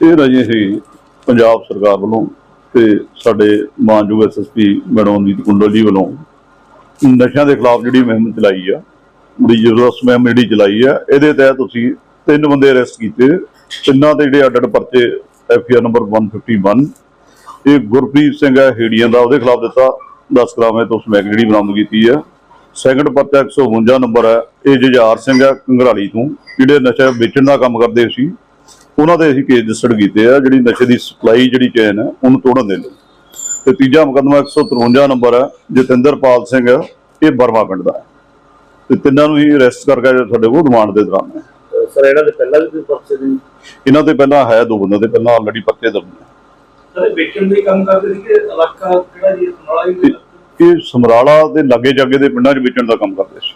ਇਹ ਰਾਜੇ ਹੀ ਪੰਜਾਬ ਸਰਕਾਰ ਵੱਲੋਂ ਤੇ ਸਾਡੇ ਮਾਨਯੋਗ ਐਸਐਸਪੀ ਮੈਡਮ ਅਮਨੀਤ ਕੁੰਡਲ ਜੀ ਵੱਲੋਂ ਨਸ਼ਿਆਂ ਦੇ ਖਿਲਾਫ ਜਿਹੜੀ ਮੁਹਿੰਮ ਚਲਾਈ ਆ, ਬੜੀ ਜ਼ਬਰਦਸਤ ਮੁਹਿੰਮ ਜਿਹੜੀ ਚਲਾਈ ਆ, ਇਹਦੇ ਤਹਿਤ ਤੁਸੀਂ ਤਿੰਨ ਬੰਦੇ ਅਰੈਸਟ ਕੀਤੇ, ਤਿੰਨਾਂ ਦੇ ਜਿਹੜੇ ਅੱਡ ਅੱਡ ਪਰਚੇ ਐਫਆਰ ਨੰਬਰ 151 ਇਹ ਗੁਰਪ੍ਰੀਤ ਸਿੰਘ ਹੈ ਹੇੜੀਆਂ ਦਾ, ਉਹਦੇ ਖਿਲਾਫ ਦਿੱਤਾ 10 ਗ੍ਰਾਮ ਹੈ ਤੋਂ ਸਮੈਕ ਜਿਹੜੀ ਬਰਾਮਦ ਕੀਤੀ ਆ। ਸੈਕੰਡ ਪਰਚਾ 152 ਨੰਬਰ ਹੈ ਇਹ ਜੁਝਾਰ ਸਿੰਘ ਹੈ ਕੰਗਰਾਲੀ ਤੋਂ, ਜਿਹੜੇ ਨਸ਼ਾ ਵੇਚਣ ਦਾ ਕੰਮ ਕਰਦੇ ਸੀ। ਉਹਨਾਂ ਦੇ ਅਸੀਂ ਕੇਸ ਰਜਿਸਟਰ ਕੀਤੇ ਆ ਜਿਹੜੀ ਨਸ਼ੇ ਦੀ ਸਪਲਾਈ ਜਿਹੜੀ ਚੇਨ ਹੈ ਉਹਨੂੰ ਤੋੜਨ ਦੇ ਲਈ। ਤੇ ਤੀਜਾ ਮੁਕੱਦਮਾ 153 ਨੰਬਰ ਹੈ ਜਤਿੰਦਰਪਾਲ ਸਿੰਘ ਇਹ ਬਰਮਾ ਪਿੰਡ ਦਾ ਤੇ ਤਿੰਨਾਂ ਨੂੰ ਹੀ ਅਰੈਸਟ ਕਰਕੇ ਸਾਡੇ ਕੋਲ ਰਿਮਾਂਡ ਦੇ ਦੌਰਾਨ। ਹੈ ਸਰ ਇਹਨਾਂ ਦੇ ਪਹਿਲਾਂ ਵੀ ਕੋਈ ਪਰਚੇ ਦੀ ਇਹਨਾਂ ਤੇ ਪਹਿਲਾਂ ਹੈ ਦੋ ਬੰਦੇ ਤੇ ਪਹਿਲਾਂ ਆਲਰੇਡੀ ਪਰਚੇ ਦਰਜ ਨੇ ਸਾਰੇ ਵੇਚਣ ਦੇ ਕੰਮ ਕਰਦੇ ਸੀ ਕਿ ਇਲਾਕਾ ਕਿਹੜਾ ਜੀ ਨਾਲਾ ਹੀ ਤੇ ਇਹ ਸਮਰਾਲਾ ਦੇ ਲਾਗੇ ਜਾਗੇ ਦੇ ਪਿੰਡਾਂ 'ਚ ਵੇਚਣ ਦਾ ਕੰਮ ਕਰਦੇ ਸੀ।